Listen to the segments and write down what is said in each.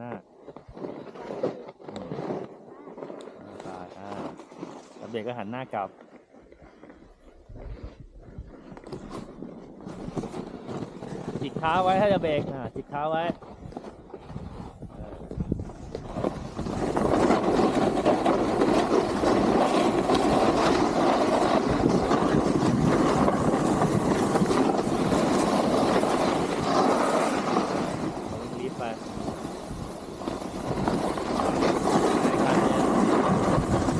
หน้าอืมอ่าตายอ่าแล้วเบรกก็หันหน้ากลับจิกเท้าไว้ถ้าจะเบรกอ่าจิกเท้าไว้เออรีบไปไปคันเนี่ย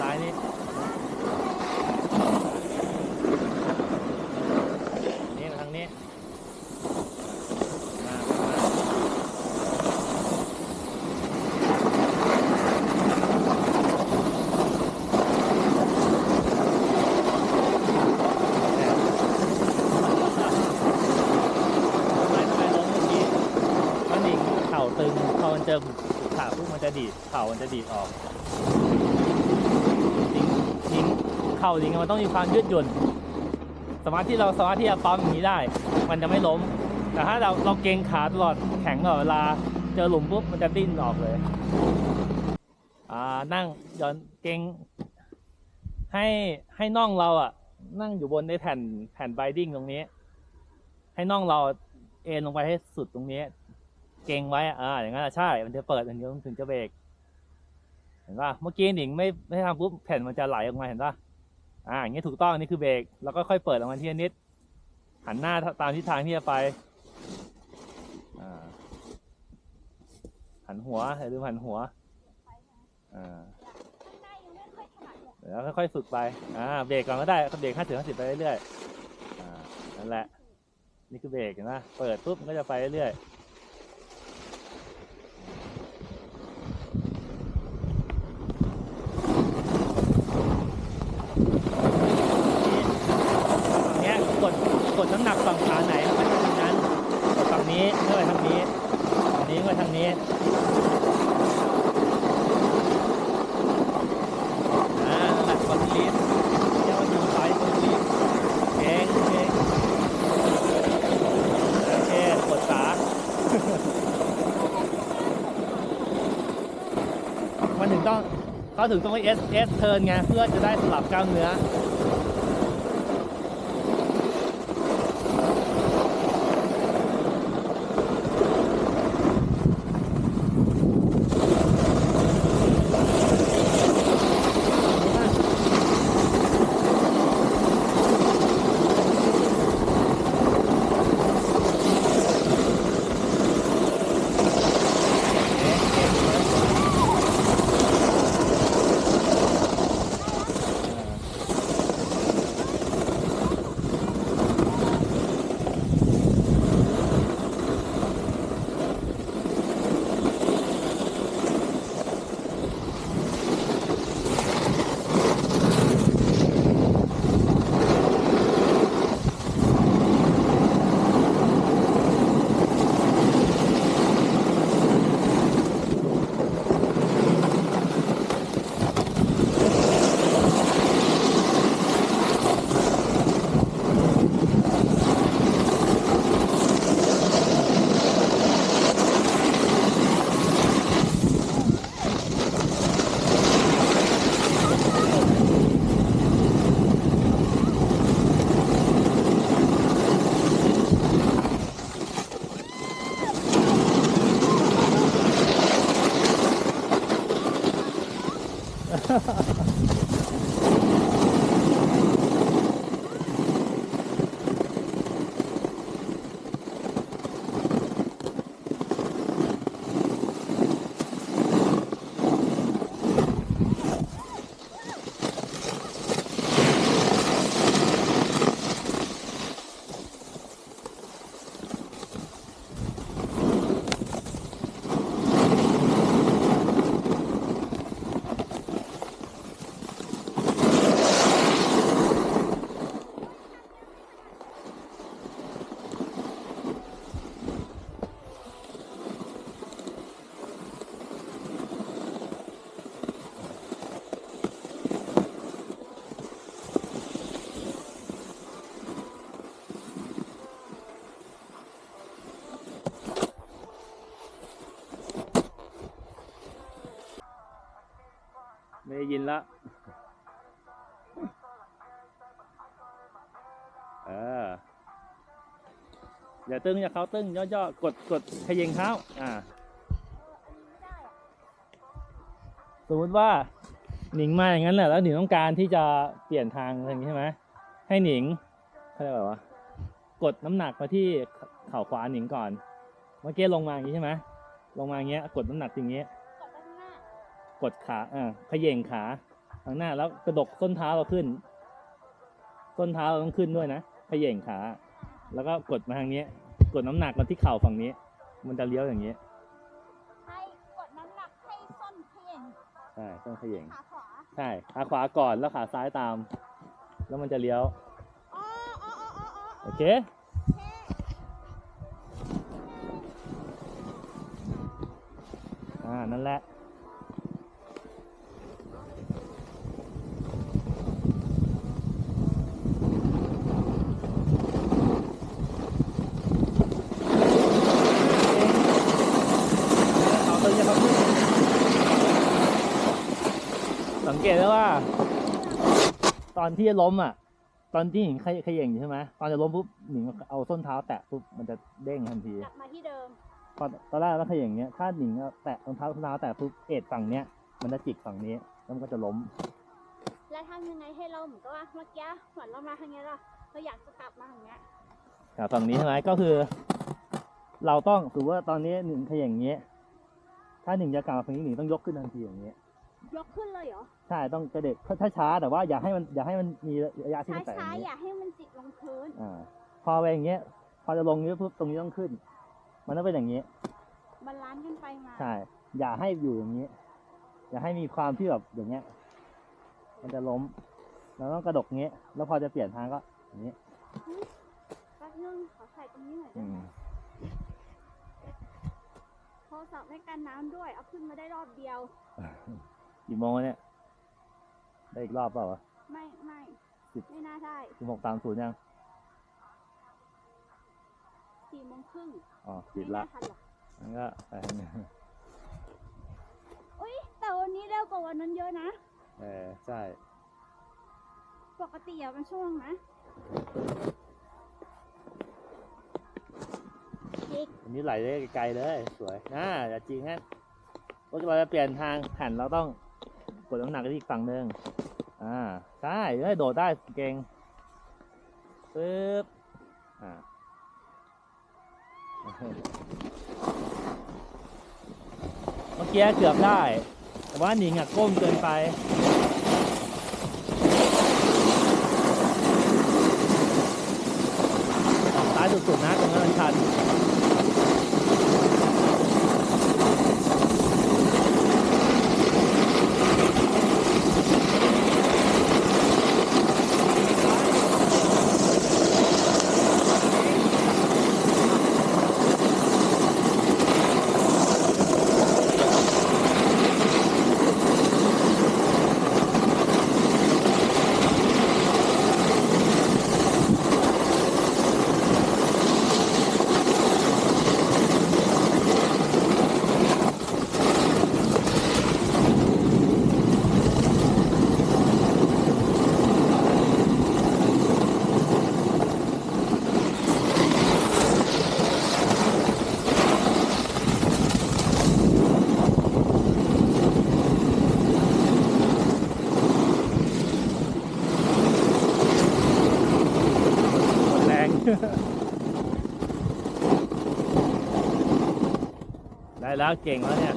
ซ้ายนี่นี่มาทางนี้มามาทำไมทำไมล้มเมื่อกี้ก็หนิงเข่า ตึงพอมันเจอขาปุ๊บมันจะดีดเข่ามันจะดีดออกยิงยิงเข่ายิงมันต้องมีความยืดหยุ่นสามารถที่เราสามารถที่จะปั๊มอย่างนี้ได้ มันจะไม่ล้ม แต่ถ้าเราเราเกรงขาตลอดแข็งตลอดเวลาเจอหลุมปุ๊บมันจะดิ้นออกเลยอ่านั่งย้อนเกรงให้ให้น่องเราอะ นั่งอยู่บนในแผ่นแผ่นไบดิ้งตรงนี้ ให้น่องเราเอ็นลงไปให้สุดตรงนี้ เกงไว้อะอ่าอย่างนั้นใช่ มันจะเปิดอย่างนี้มันถึงจะเบรกเห็นป่ะเมื่อกี้หนิงไม่ไม่ทำปุ๊บแผ่นมันจะไหลออกมาเห็นป่ะอ่าอย่างนี้ถูกต้องนี่คือเบรกแล้วก็ค่อยเปิดออกมาทีละนิด หันหน้าตามทิศทางที่จะไปอ่าหันหัวอย่าลืมหันหัวอ่าเดี๋ยวค่อยๆฝึกไปอ่าเบรกก่อนก็ได้เบรกห้าสิบห้าสิบไปเรื่อยๆอ่านั่นแหละนี่คือเบรกเห็นะเปิดปุ๊บมันก็จะไปเรื่อยๆ ฝั่งเนี้ยกดกดน้ำหนักฝั่งขาไหนมันก็ไปทางนั้นกดฝั่ง นี้เมื่อไปทางนี้ฝั่งนี้เมื่อทางนี้นั่นแหละกดลีดเรียกว่าดูซ้ายกดลีดเก่งเก่งโอเคกดขามันถึงต้องเขาถึงต้องให้ S S turn ไงเพื่อจะได้สลับกล้ามเนื้อ ハハハハ! ยินล้วเอออย่าตึงอย่าเขาตึงย่อๆกดกดขยิงเท้าอ่า สมมติว่าหนิงมาอย่างนั้นแหละแล้วหนิงต้องการที่จะเปลี่ยนทางอะไรอย่างนี้ใช่ไหมให้หนิงเขาเรียกว่ากดน้ำหนักมาที่เข่าขวาหนิงก่อน เมื่อกี้ลงมาอย่างนี้ใช่ไหมลงมาอย่างเงี้ย กดน้ำหนักอย่างเงี้ย ดขาอ่าเขย่งขาข้างหน้าแล้วกระดกส้นเท้าเราขึ้น ส้นเท้าเราต้องขึ้นด้วยนะเขย่งขา แล้วก็กดมาทางนี้ กดน้ำหนักมาที่เข่าฝั่งนี้ มันจะเลี้ยวอย่างนี้ให้กดน้ำหนักให้ส้นเพียงใช่ต้องเขย่งขาขวาใช่ขาขวาก่อนแล้วขาซ้ายตาม แล้วมันจะเลี้ยวอ๋ออ๋ออ๋ออ๋ออ๋อโอเคอ่านั่นแหละ เอาตึงจะครับสัง เกตได้ว่า ตอนที่จะล้มอะ ตอนที่หนิงขยขย่งอยู่ใช่ไหมตอนจะล้มปุ๊บหนิงเอาส้นเท้าแตะปุ๊บมันจะเด้งทันทีกลับมาที่เดิมตอนตอนแรกเราขย่งเนี้ยถ้าหนิงเอาแตะรองเท้าส้นเท้าแตะปุ๊บเอ็ดฝั่งเนี้ยมันจะจิกฝั่งนี้แล้วมันก็จะล้ม แล้วทำยังไงให้เราเหมือนกับว่าเมื่อกี้เหมือนเรามาทางนี้เราเราอยากจะกลับมาทางเนี้ยอ่าฝั่งนี้ใช่ไหมก็คือ เราต้องถือว่าตอนนี้หนิงขย่งเนี้ย ถ้าหนิงจะกลับมาฝั่งนี้หนิงต้องยกขึ้นทันทีอย่างเงี้ย ยกขึ้นเลยเหรอใช่ต้องกระเด็กช้าๆแต่ว่าอย่าให้มันอย่าให้มันมีระยะที่มันแตะอช้าย่างๆนี้อย่าให้มันจิกลงพื้นอ่าพอไปอย่างเงี้ย พอจะลงนี้ปุ๊บตรงนี้ต้องขึ้น มันต้องเป็นอย่างนี้บาลานซ์กันไปมาใช่อย่าให้อยู่อย่างนี้ อย่าให้มีความที่แบบอย่างเงี้ย มันจะล้มเราต้องกระดกงี้แล้วพอจะเปลี่ยนทางก็อย่างนี้แป๊บนึงขอใส่ตรงนี้หน่อยอืได้ไหมมโทรศัพท์ไม่กันน้ำด้วย เอาขึ้นมาได้รอบเดียว กี่โมงแล้วเนี่ย ได้อีกรอบเปล่าวะไม่ไม่สิบไม่น่าได้สิบหกสามศูนย์ยัง สี่โมงครึ่งอ๋อไม่ปิดละน่าทันหรอกงั้นก็ไปทางนี้อุ้ยแต่วันนี้เร็วกว่าวันนั้นเยอะนะ เออใช่ ปกติอะมันช่วงนะจิกอันนี้ไหลได้ไกลเลย สวยน่าอย่าจริงฮะรถเราจะเปลี่ยนทางหันเราต้อง กดน้ำหนักไปอีกฝั่งหนึ่งอ่าใช่ได้โดดได้เก่งปึ๊บอ่าเมื่อกี้เกือบได้ แต่ว่าหนิงอะก้มเกินไปออกซ้ายสุดๆนะตรงนั้นมันชัน หมดแรง ได้แล้วเก่งแล้วเนี่ย